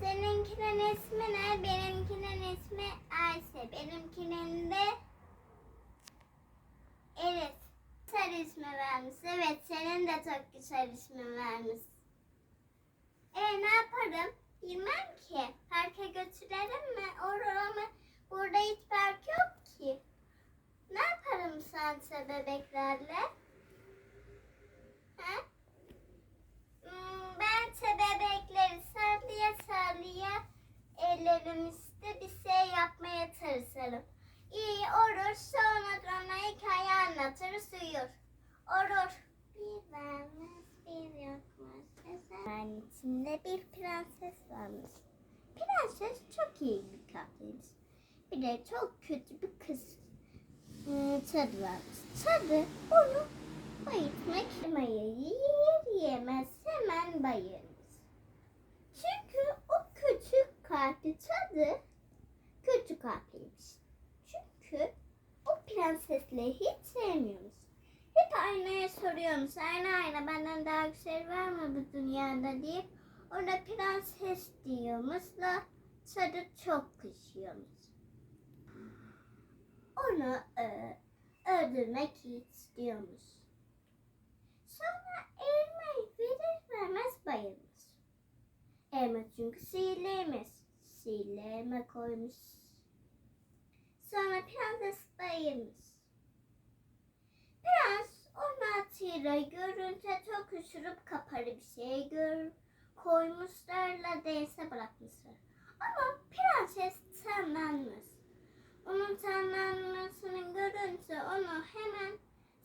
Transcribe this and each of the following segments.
Seninkinin ismi ne? Benimkinin ismi Ayşe. Benimkinin de Elif. Güzel ismi vermiş. Evet senin de çok güzel ismi vermiş. E ne yaparım? Bilmem ki. Parka götürelim mi? Orada Burada hiç park yok ki. Ne yaparım sense bebeklerle? He? Hmm, Bence bebekleri sarlıya sarlıya ellerimizde bir şey yapmaya çalışırım. İyi olur sonra da ona hikaye anlatırız uyur. Olur. Bir varmış bir yokmuş. Ben içinde bir prenses varmış. Prenses çok iyi bir kadınmış. Bir de çok kötü bir kız. Hmm, Tadı varmış. Tadı onu bayıltmak yemeği yer yemez hemen bayılmış. Çünkü o küçük kalpli tadı kötü kalpliymiş. Çünkü o prensesleri hiç sevmiyormuş. Soruyormuş. Ayna ayna benden daha güzel var mı bu dünyada deyip orada prenses diyormuş da tadı çok kışıyormuş. Onu e, öldürmek istiyormuş. Sonra elma verir vermez bayılmış. Elma çünkü. Sihirli elma koymuş. Sonra prenses bayılmış. Atıyla görünce çok üşürüp kaparı bir şey gör koymuşlarla denize bırakmışlar. Ama prenses tenlenmiş. Onun tenlenmesini görünce onu hemen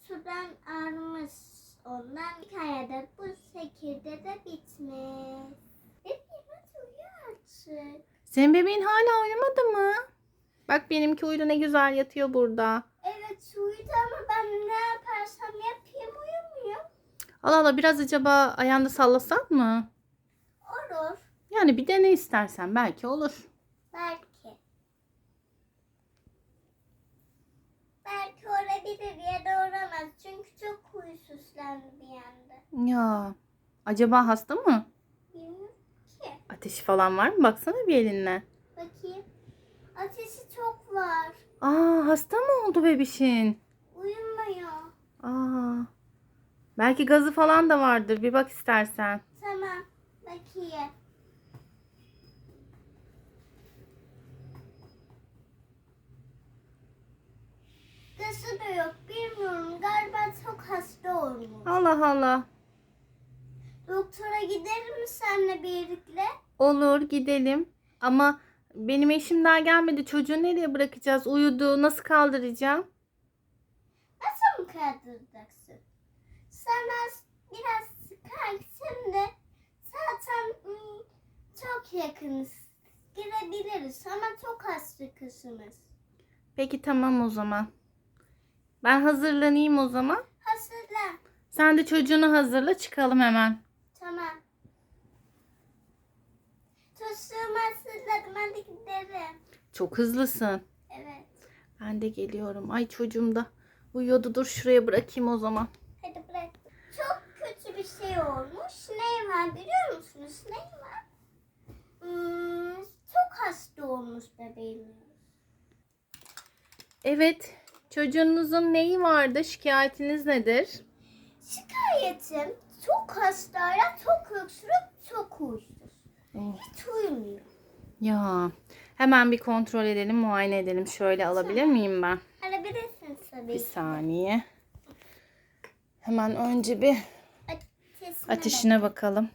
sudan almış. Ondan hikayede bu şekilde de bitmiş. Bebeğim hadi uyu artık. Senin bebeğin hala uyumadı mı? Bak benimki uyudu ne güzel yatıyor burada. Evet uyudu ama ben ne yaparsam uyumuyor. Allah Allah biraz acaba ayağında sallasan mı? Olur. Yani bir dene istersen belki olur. Belki. Belki olabilir ya da olamaz. Çünkü çok huysuzlandı bir anda. Ya acaba hasta mı? Bilmiyorum ki. Ateşi falan var mı? Baksana bir eline. Bakayım. Ateşi çok var. Aa hasta mı oldu bebişin? Uyumuyor. Aa. Belki gazı falan da vardır. Bir bak istersen. Tamam. Bakayım. Gazı da yok. Bilmiyorum. Galiba çok hasta olmuş. Allah Allah. Doktora gidelim mi seninle birlikte? Olur gidelim. Ama benim eşim daha gelmedi. Çocuğu nereye bırakacağız? Uyudu. Nasıl kaldıracağım? Nasıl mı kaldıracaksın? Sana biraz sıkar şimdi zaten ım, çok yakınız. Girebiliriz ama çok hasta kızımız. Peki tamam o zaman. Ben hazırlanayım o zaman. Hazırlan. Sen de çocuğunu hazırla çıkalım hemen. Tamam. Tosuğumu hazırladım. Hadi gidelim. Çok hızlısın. Evet. Ben de geliyorum. Ay çocuğum da uyuyordu. Dur şuraya bırakayım o zaman. Hadi bırak. Çok kötü bir şey olmuş. Ne var biliyor musunuz? Ne var? Hmm, çok hasta olmuş bebeğimiz. Evet. Çocuğunuzun neyi vardı? Şikayetiniz nedir? Şikayetim çok hastayla çok öksürüp çok huysuz. Oh. Hiç uyumuyor. Ya hemen bir kontrol edelim, muayene edelim. Şöyle alabilir miyim ben? Alabilirsin tabii. Bir saniye. Hemen önce bir Ateşine ateşine bakalım.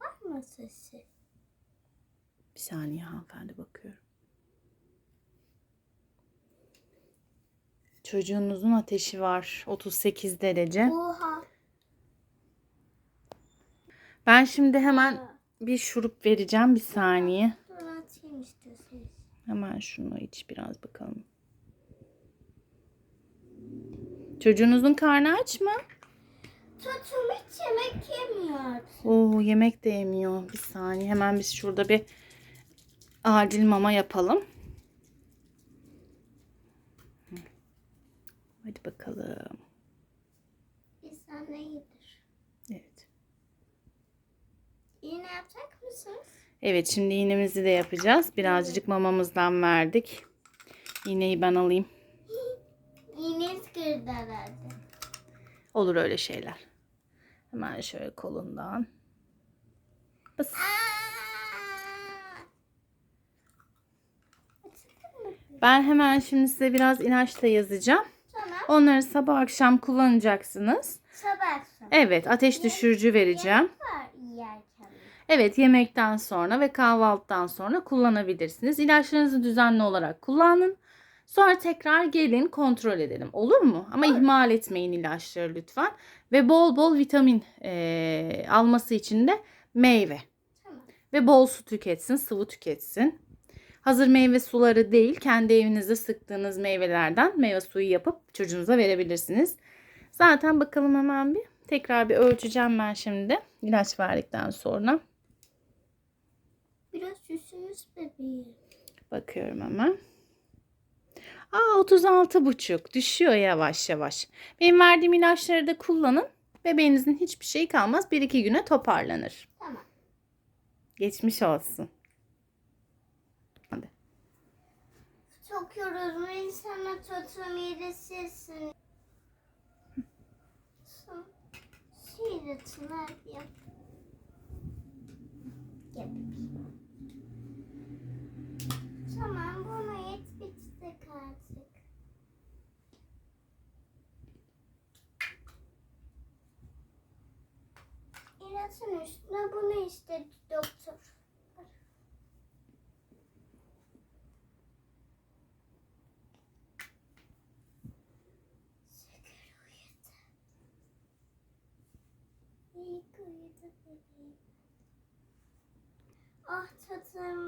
bak. Var mı sesi? Bir saniye hanımefendi bakıyorum. Çocuğunuzun ateşi var. 38 derece. Oha. Ben şimdi hemen bir şurup vereceğim. Bir saniye. Hemen şunu iç biraz bakalım. Çocuğunuzun karnı aç mı? Çocuğum hiç yemek yemiyor. Oo yemek de yemiyor. Bir saniye hemen biz şurada bir acil mama yapalım. Hadi bakalım. Bir sana iyidir. Evet. Yine yapacak mısınız? Evet şimdi iğnemizi de yapacağız. Birazcık mamamızdan verdik. İğneyi ben alayım. İğneniz kırdı herhalde. Olur öyle şeyler. Hemen şöyle kolundan. Bas. Ben hemen şimdi size biraz ilaç da yazacağım. Tamam. Onları sabah akşam kullanacaksınız. Sabah sonra. Evet ateş düşürücü vereceğim. Evet yemekten sonra ve kahvaltıdan sonra kullanabilirsiniz. İlaçlarınızı düzenli olarak kullanın. Sonra tekrar gelin kontrol edelim. Olur mu? Ama ihmal etmeyin ilaçları lütfen. Ve bol bol vitamin eee, alması için de meyve. Tamam. Ve bol su tüketsin, sıvı tüketsin. Hazır meyve suları değil, kendi evinizde sıktığınız meyvelerden meyve suyu yapıp çocuğunuza verebilirsiniz. Zaten bakalım hemen bir. Tekrar bir ölçeceğim ben şimdi. ilaç verdikten sonra. Biraz süsünüz bebeğim. Bakıyorum hemen. Aa 36 buçuk. Düşüyor yavaş yavaş. Benim verdiğim ilaçları da kullanın. Bebeğinizin hiçbir şey kalmaz. 1-2 güne toparlanır. Tamam. Geçmiş olsun. Hadi. Çok yoruldum. İnsana çocuğum iyileşirsin. Yap. Gel bebeğim. Tamam İlacın üstüne bunu istedi doktor. Ah tatlım